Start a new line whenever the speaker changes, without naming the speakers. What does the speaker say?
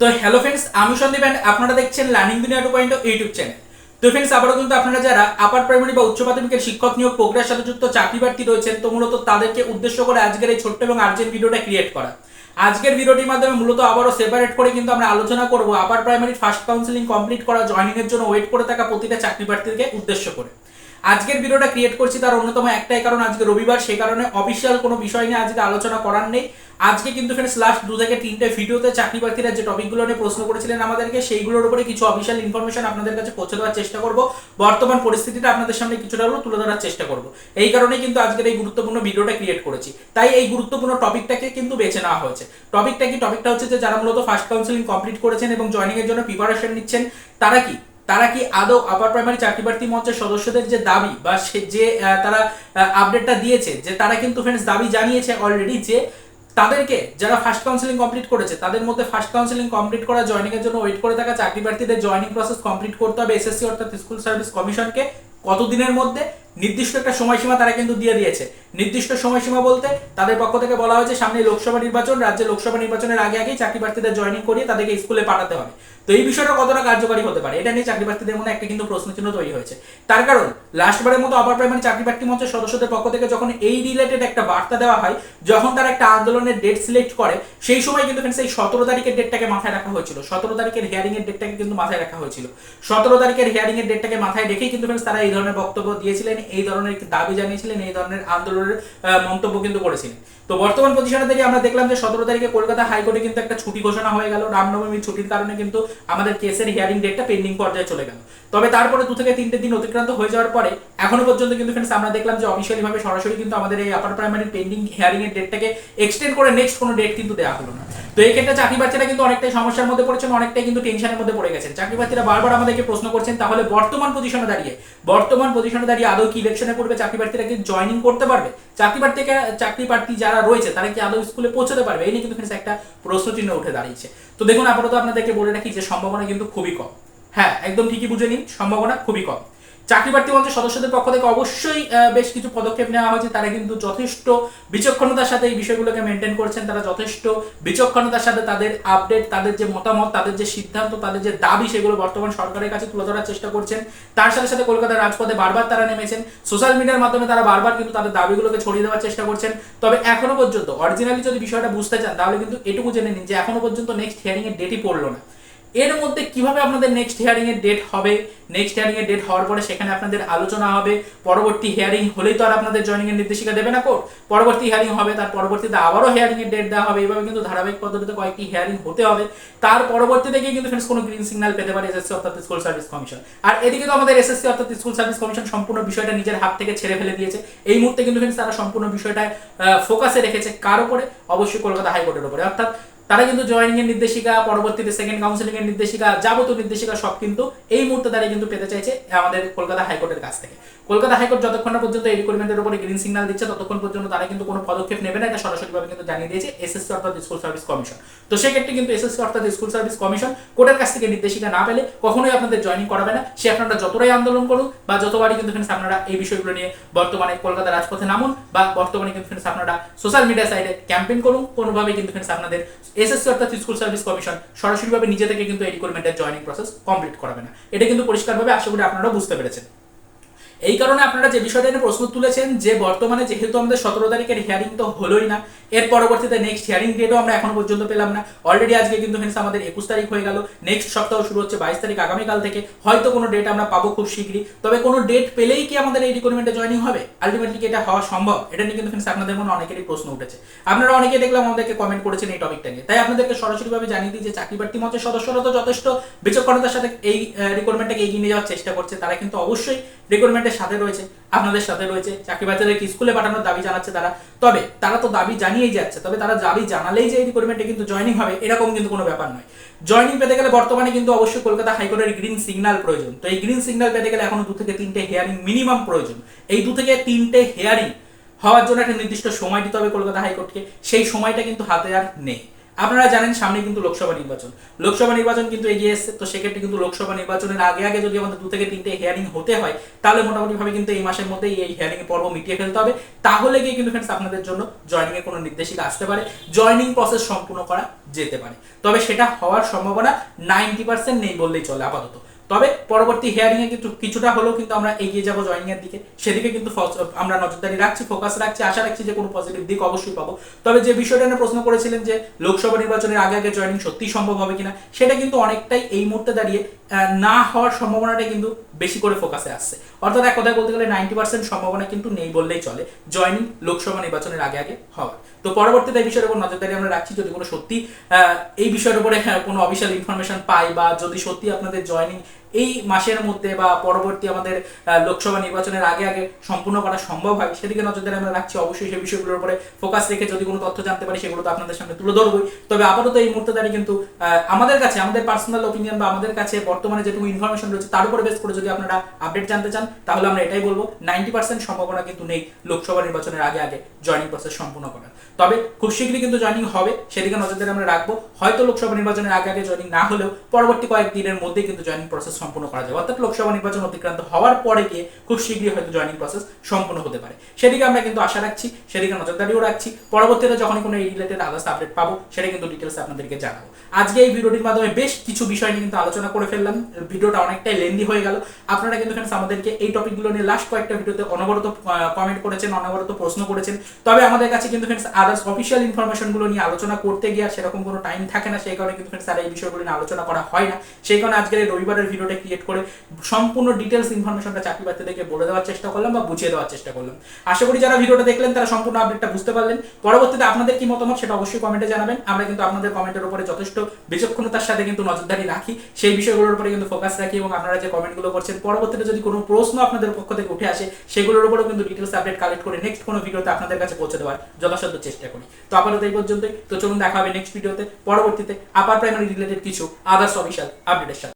তো hello friends আমি Sandeep and আপনারা দেখছেন learning Duniya two point YouTube channel তো ফ্রেন্ডস আবারও কিন্তু আপনারা যারা আপার প্রাইমারি বা উচ্চ মাধ্যমিকের শিক্ষক নিয়োগ প্রক্রিয়ার সাথে যুক্ত চাকরি প্রার্থী রয়েছেন, তো মূলত তাদেরকে উদ্দেশ্য করে আজকের এই ছোট্ট এবং আর্জেন্ট ভিডিওটা ক্রিয়েট করা। আজকের ভিডিওটির মাধ্যমে মূলত আবারও সেপারেট করে কিন্তু আমরা আলোচনা করব upper primary first counselling complete করা জয়নিং এর জন্য ওয়েট করে থাকা প্রতিটা চাকরি প্রার্থীকে উদ্দেশ্য করে। আজকের ভিডিওটা ক্রিয়েট করছি তার অন্যতম একটাই কারণ আজকে রবিবার, সেই কারণে অফিসিয়াল কোনো বিষয় নিয়ে আজকে আলোচনা করার নেই। আজকে কিন্তু ফ্রেন্ডস লাস্ট দু থেকে তিনটে ভিডিওতে চাকরি প্রার্থীরা যে টপিকগুলো নিয়ে প্রশ্ন করেছিলেন আমাদেরকে, সেইগুলোর উপরে কিছু অফিসিয়াল ইনফরমেশন আপনাদের কাছে পৌঁছে দেওয়ার চেষ্টা করব। বর্তমান পরিস্থিতিটা আপনাদের সামনে কিছুটা হলেও তুলে ধরার চেষ্টা করব। এই কারণেই কিন্তু আজকের এই গুরুত্বপূর্ণ ভিডিওটা ক্রিয়েট করেছি। তাই এই গুরুত্বপূর্ণ টপিকটাকে কিন্তু বেছে নেওয়া হয়েছে। টপিকটা কি? টপিকটা হচ্ছে যে যারা মূলত ফার্স্ট কাউন্সিলিং কমপ্লিট করেছেন এবং জয়নিং এর জন্য প্রিপারেশন নিচ্ছেন, তারা কি? তারা কি আদৌ আপার প্রাইমারি চাকরি প্রার্থী মঞ্চের সদস্যদের যে দাবি বা সে যে তারা আপডেটটা দিয়েছে, যে তারা কিন্তু ফ্রেন্ডস দাবি জানিয়েছে অলরেডি যে তাদেরকে যারা ফার্স্ট কাউন্সিলিং কমপ্লিট করেছে, তাদের মধ্যে ফার্স্ট কাউন্সিলিং কমপ্লিট করা জয়নিং এর জন্য ওয়েট করে থাকা চাকরি প্রার্থীদের জয়নিং প্রসেস কমপ্লিট করতে হবে এসএসসি অর্থাৎ স্কুল সার্ভিস কমিশনকে কতদিনের মধ্যে নির্দিষ্ট একটা সময়সীমা তারা কিন্তু দিয়ে দিয়েছে। নির্দিষ্ট সময়সীমা বলতে তাদের পক্ষ থেকে বলা হয়েছে, সামনে লোকসভা নির্বাচন, রাজ্যে লোকসভা নির্বাচনের আগে আগেই চাকরি প্রার্থীদের জয়নিং করিয়ে তাদেরকে স্কুলে পাঠাতে হবে। তো এই বিষয়টা কতটা কার্যকারী হতে পারে, এটা নিয়ে চাকরি প্রার্থীদের মধ্যে একটা কিন্তু প্রশ্ন চিহ্ন তৈরি হয়েছে। তার কারণ, লাস্টবারের মতো আপার প্রাইমারি চাকরি প্রার্থী মঞ্চের সদস্যদের পক্ষ থেকে যখন এই রিলেটেড একটা বার্তা দেওয়া হয়, যখন তারা একটা আন্দোলনের ডেট সিলেক্ট করে, সেই সময় কিন্তু ফ্রেন্ডস এই সতেরো তারিখের ডেটটাকে মাথায় রাখা হয়েছিল। সতেরো তারিখের হিয়ারিং এর ডেটটাকে কিন্তু মাথায় রাখা হয়েছিল। সতেরো তারিখের হিয়ারিং এর ডেটটাকে মাথায় রেখেই কিন্তু ফ্রেন্ডস তারা এই ধরনের বক্তব্য দিয়েছিলেন এই ধরনের একটি দাবি জানিয়েছিলেন, এই ধরনের আন্দোলনের মন্তব্য কিন্তু করেছিলেন। তো বর্তমান পজিশনে থেকে আমরা দেখলাম যে সতেরো তারিখে কলকাতা হাইকোর্টে কিন্তু একটা ছুটি ঘোষণা হয়ে গেল। রামনবমীর ছুটির কারণে কিন্তু আমাদের কেসের হিয়ারিং ডেটটা পেন্ডিং পর্যায়ে চলে গেল। তবে তারপরে দু থেকে তিনটে দিন অতিক্রান্ত হয়ে যাওয়ার পরে এখনও পর্যন্ত কিন্তু ফ্রেন্ডস আমরা দেখলাম যে অফিসিয়ালি ভাবে সরাসরি কিন্তু আমাদের এই আপার প্রাইমারি পেন্ডিং হিয়ারিং এর ডেটটাকে এক্সটেন্ড করে নেক্সট কোনো ডেট কিন্তু দেওয়া হলো না। তো এই ক্ষেত্রে চাকরি বাচ্চারা কিন্তু অনেকটাই সমস্যার মধ্যে পড়েছেন, অনেকটাই কিন্তু টেনশনের মধ্যে পড়ে গেছেন। চাকরি বাচ্চারা বারবার আমাদেরকে প্রশ্ন করছেন, তাহলে বর্তমান পজিশনে দাঁড়িয়ে, বর্তমান পজিশনে দাঁড়িয়ে আদৌ কি ইলেকশনে পড়বে, চাকরি প্রার্থীরা কি জয়নিং করতে পারবে? চাকরি প্রার্থীকে চাকরি প্রার্থী যারা রয়েছে, তারা কি আদৌ স্কুলে পৌঁছতে পারবে? এই নিয়ে কিন্তু friends, একটা প্রশ্ন চিহ্ন উঠে দাঁড়িয়েছে। তো দেখুন, আপাতত আপনাদেরকে বলে রাখি যে সম্ভাবনা কিন্তু খুবই কম। হ্যাঁ একদম ঠিকই বুঝে নিন, সম্ভাবনা খুবই কম। চাকরি প্রার্থী মঞ্চের সদস্যদের পক্ষ থেকে অবশ্যই বেশ কিছু পদক্ষেপ নেওয়া হয়েছে। তারা কিন্তু যথেষ্ট বিচক্ষণতার সাথে এই বিষয়গুলোকে মেনটেন করছেন। তারা যথেষ্ট বিচক্ষণতার সাথে তাদের আপডেট তাদের যে মতামত, তাদের যে সিদ্ধান্ত, তাদের যে দাবি, সেগুলো বর্তমান সরকারের কাছে তুলে ধরার চেষ্টা করছেন। তার সাথে সাথে কলকাতার রাজপথে বারবার তারা নেমেছেন। সোশ্যাল মিডিয়ার মাধ্যমে তারা বারবার কিন্তু তাদের দাবিগুলোকে ছড়িয়ে দেওয়ার চেষ্টা করছেন। তবে এখনও পর্যন্ত অরিজিনালি যদি বিষয়টা বুঝতে চান, তাহলে কিন্তু এটুকু জেনে নিন যে এখনও পর্যন্ত নেক্সট হিয়ারিং এর ডেটই পড়ল না। এর মধ্যে কীভাবে আপনাদের নেক্সট হিয়ারিং এর ডেট হবে? নেক্সট হিয়ারিং এর ডেট হওয়ার পরে সেখানে আপনাদের আলোচনা হবে। পরবর্তী হিয়ারিং হলেই তো আর আপনাদের জয়েনিং এর নির্দেশিকা দেবে না কোর্ট। পরবর্তী হিয়ারিং হবে, তার পরবর্তীতে আবারও হিয়ারিং এর ডেট দেওয়া হবে। এইভাবে কিন্তু ধারাবাহিক পদ্ধতিতে কয়েকটি হিয়ারিং হতে হবে। তার পরবর্তীতে গিয়ে কিন্তু ফ্রেন্ডস কোনো গ্রিন সিগন্যাল পেতে পারে এসএসসি অর্থাৎ স্কুল সার্ভিস কমিশন আর এদিকে তো আমাদের এসএসসি অর্থাৎ স্কুল সার্ভিস কমিশন সম্পূর্ণ বিষয়টা নিজের হাত থেকে ছেড়ে ফেলে দিয়েছে। এই মুহূর্তে কিন্তু ফ্রেন্ডস তারা সম্পূর্ণ বিষয়টা ফোকাসে রেখেছে। কার উপরে? অবশ্যই কলকাতা হাইকোর্টের উপরে। অর্থাৎ তারা কিন্তু জয়েনিং এর নির্দেশিকা, পরবর্তীতে সেকেন্ড কাউন্সিলিং এর নির্দেশিকা, যাবতীয় নির্দেশিকা সব কিন্তু এই মুহূর্তে তারা কিন্তু পেতে চাইছে আমাদের কলকাতা হাইকোর্টের কাছ থেকে। কলকাতা হাইকোর্ট যতক্ষণ না পর্যন্ত এই রিক্রুটমেন্টের উপরে গ্রিন সিগন্যাল দিচ্ছে, ততক্ষণ পর্যন্ত তারা কিন্তু কোনো পদক্ষেপ নেবে না। এটা সরাসরিভাবে কিন্তু জানিয়ে দিয়েছে এসএসসি অর্থাৎ স্কুল সার্ভিস কমিশন তো সেক্ষেত্রে কিন্তু এসএসসি অর্থাৎ স্কুল সার্ভিস কমিশন কোর্টের কাছ থেকে নির্দেশিকা না পেলে কখনোই আপনাদের জয়েনিং করাবে না। সে আপনারা যতটাই আন্দোলন করুন বা যতবারই কিন্তু ফ্রেন্ডস আপনারা এই বিষয়গুলো নিয়ে বর্তমানে কলকাতা রাজপথে নামুন বা বর্তমানে কিন্তু ফ্রেন্ডস আপনারা সোশ্যাল মিডিয়া সাইডে ক্যাম্পেইন করুন কোনোভাবে কিন্তু ফ্রেন্ডস আপনাদের এসএসসি অর্থাৎ স্কুল সার্ভিস কমিশন সরাসরিভাবে নিজে থেকে কিন্তু এই রিক্রুটমেন্টের জয়েনিং প্রসেস কমপ্লিট করাবে না। এটা কিন্তু পরিষ্কারভাবে আশা করি আপনারা বুঝতে পেরেছেন। এই কারণে আপনারা যে বিষয়টা নিয়ে প্রশ্ন তুলেছেন, যে বর্তমানে যেহেতু আমাদের সতেরো তারিখের হিয়ারিং তো হলোই না, এর পরবর্তীতে নেক্সট হিয়ারিং ডেটও আমরা এখনও পর্যন্ত পেলাম না। অলরেডি আজকে কিন্তু ফ্রেন্ডস আমাদের একুশ তারিখ হয়ে গেল। নেক্সট সপ্তাহ শুরু হচ্ছে বাইশ তারিখ আগামীকাল থেকে। হয়তো কোনো ডেট আমরা পাবো খুব শীঘ্রই। তবে কোনো ডেট পেলেই কি আমাদের এই রিক্রুটমেন্টে জয়েনিং হবে? আলটিমেটলি এটা হওয়া সম্ভব? এটা নিয়ে কিন্তু ফ্রেন্ডস আপনাদের মনে অনেকেরই প্রশ্ন উঠেছে। আপনারা অনেকে দেখলাম আমাদেরকে কমেন্ট করেছেন এই টপিকটা নিয়ে। তাই আপনাদেরকে সরাসরিভাবে জানিয়ে দিই যে চাকরি প্রার্থী মঞ্চের সদস্যরা তো যথেষ্ট বিচক্ষণতার সাথে এই রিক্রুটমেন্টটাকে এগিয়ে নিয়ে যাওয়ার চেষ্টা করছে। তারা কিন্তু অবশ্যই রিক্রুটমেন্টের সাথে রয়েছে, আপনাদের সাথে রয়েছে, চাকরি বাচ্চাদেরকে স্কুলে পাঠানোর দাবি জানাচ্ছে তারা। তবে তারা তো দাবি জানিয়েই যাচ্ছে, তবে তারা দাবি জানালেই যে এই রিক্রুটমেন্টে কিন্তু জয়েনিং হবে, এরকম কিন্তু কোনো ব্যাপার নয়। জয়েনিং পেতে গেলে বর্তমানে কিন্তু অবশ্যই কলকাতা হাইকোর্টের গ্রিন সিগন্যাল প্রয়োজন। তো এই গ্রিন সিগন্যাল পেতে গেলে এখনও দু থেকে তিনটে হেয়ারিং মিনিমাম প্রয়োজন। এই দু থেকে তিনটে হেয়ারিং হওয়ার জন্য একটা নির্দিষ্ট সময় দিতে হবে কলকাতা হাইকোর্টকে। সেই সময়টা কিন্তু হাতে আর নেই। আপনারা জানেন সামনে কিন্তু লোকসভা নির্বাচন। লোকসভা নির্বাচন কিন্তু এগিয়ে এসছে, তো সেক্ষেত্রে কিন্তু লোকসভা নির্বাচনের আগে আগে যদি আমাদের দু থেকে তিনটে হিয়ারিং হতে হয়, তাহলে মোটামুটিভাবে কিন্তু এই মাসের মধ্যে এই হিয়ারিং পর্ব মিটিয়ে ফেলতে হবে। তাহলে গিয়ে কিন্তু ফ্রেন্ডস আপনাদের জন্য জয়নিং এর কোনো নির্দেশিকা আসতে পারে জয়নিং প্রসেস সম্পূর্ণ করা যেতে পারে। তবে সেটা হওয়ার সম্ভাবনা নাইনটি পার্সেন্ট নেই বললেই চলে আপাতত। তবে পরবর্তী হিয়ারিং এ কিন্তু কিছুটা হলেও কিন্তু আমরা এগিয়ে যাব জয়নিং এর দিকে। সেদিকে কিন্তু আমরা নজরদারি রাখছি ফোকাস রাখছি, আশা রাখছি যে কোনো পজিটিভ দিক অবশ্যই পাবো। তবে যে বিষয়টা নিয়ে প্রশ্ন করেছিলেন যে লোকসভা নির্বাচনের আগে আগে জয়নিং সত্যি সম্ভব হবে কিনা, সেটা কিন্তু অনেকটাই এই মুহূর্তে দাঁড়িয়ে না হওয়ার সম্ভাবনাটা কিন্তু বেশি করে ফোকাসে আসছে। অর্থাৎ এক কথায় বলতে গেলে নাইনটি পার্সেন্ট সম্ভাবনা কিন্তু নেই বললেই চলে জয়নিং লোকসভা নির্বাচনের আগে আগে হওয়ার। তো পরবর্তীতে এই বিষয়ের উপর নজরদারি আমরা রাখছি, যদি কোনো সত্যি এই বিষয়ের উপরে কোনো অফিসিয়াল ইনফরমেশন পাই বা যদি সত্যি আপনাদের জয়নিং এই মাসের মধ্যে বা পরবর্তী আমাদের লোকসভা নির্বাচনের আগে আগে সম্পূর্ণ করা সম্ভব হয়, সেদিকে নজরদারি আমরা রাখছি। অবশ্যই সেই বিষয়গুলোর উপরে ফোকাস রেখে যদি কোনো তথ্য জানতে পারি, সেগুলো তো আপনাদের সামনে তুলে ধরবই। তবে আপাতত এই মুহূর্তে দাঁড়িয়ে কিন্তু আমাদের কাছে, আমাদের পার্সোনাল ওপিনিয়ন বা আমাদের কাছে বর্তমানে যেটুকু ইনফরমেশন রয়েছে, তার উপরে বেস করে যদি আপনারা আপডেট জানতে চান, তাহলে আমরা এটাই বলব নাইনটি পার্সেন্ট সম্ভাবনা কিন্তু নেই লোকসভা নির্বাচনের আগে আগে জয়নিং প্রসেস সম্পূর্ণ করার। তবে খুব শীঘ্রই কিন্তু জয়নিং হবে, সেদিকে নজরদারি আমরা রাখব। হয়তো লোকসভা নির্বাচনের আগে আগে জয়নিং না হলেও পরবর্তী কয়েক দিনের মধ্যে কিন্তু জয়নিং প্রসেস সম্পূর্ণ করা যাবে অর্থাৎ লোকসভা নির্বাচন অতিক্রান্ত হওয়ার পরে গিয়ে খুব শীঘ্রই হয়তো জয়নিং প্রসেস সম্পূর্ণ হতে পারে। সেদিকে আমরা কিন্তু আশা রাখছি, সেদিকে নজরদারিও রাখছি। পরবর্তীতে যখনই কোনো এই রিলেটেড আদার্স আপডেট পাবো, সেটা কিন্তু ডিটেলস আপনাদেরকে জানাব। আজকে এই ভিডিওটির মাধ্যমে বেশ কিছু বিষয় নিয়ে কিন্তু আলোচনা করে ফেললাম। ভিডিওটা অনেকটাই লেন্দি হয়ে গেল। আপনারা কিন্তু ফ্রেন্ডস আমাদেরকে এই টপিকগুলো নিয়ে লাস্ট কয়েকটা ভিডিওতে অনবরত কমেন্ট করেছেন, অনবরত প্রশ্ন করেছেন। তবে আমাদের কাছে কিন্তু ফ্রেন্ডস আদার্স অফিসিয়াল ইনফরমেশনগুলো নিয়ে আলোচনা করতে গিয়ে সেরকম কোনো টাইম থাকে না। সেই কারণে কিন্তু ফ্রেন্ডস আর এই বিষয়গুলো নিয়ে আলোচনা করা হয় না। সেই কারণে আজকের এই রবিবারের ভিডিওটা ক্রিয়েট করে সম্পূর্ণ ডিটেলস ইনফরমেশনটা চাকরি প্রার্থীদেরকে বলে দেওয়ার চেষ্টা করলাম বা বুঝিয়ে দেওয়ার চেষ্টা করলাম। আশা করি যারা ভিডিওটা দেখলেন, তারা সম্পূর্ণ আপডেটটা বুঝতে পারলেন। পরবর্তীতে আপনাদের কি মতামত সেটা অবশ্যই কমেন্টে জানাবেন। আমরা কিন্তু আপনাদের কমেন্টের উপরে যথেষ্ট বিচক্ষণতার সাথে কিন্তু নজরদারি রাখি। সেই বিষয়গুলোর উপরে কিন্তু ফোকাস রাখি এবং আপনারা যে কমেন্টগুলো করছেন, পরবর্তীতে যদি কোনো প্রশ্ন আপনাদের পক্ষ থেকে উঠে আসে, সেগুলোর উপরেও কিন্তু ডিটেলস আপডেট কালেক্ট করে নেক্সট কোনো ভিডিওতে আপনাদের কাছে পৌঁছে দেওয়ার যথাসাধ্য চেষ্টা করি। তো আপাতত এই পর্যন্তই। তো চলুন দেখা হবে নেক্সট ভিডিওতে পরবর্তীতে আপার প্রাইমারি রিলেটেড কিছু আদার্স অফিসিয়াল আপডেটের সাথে।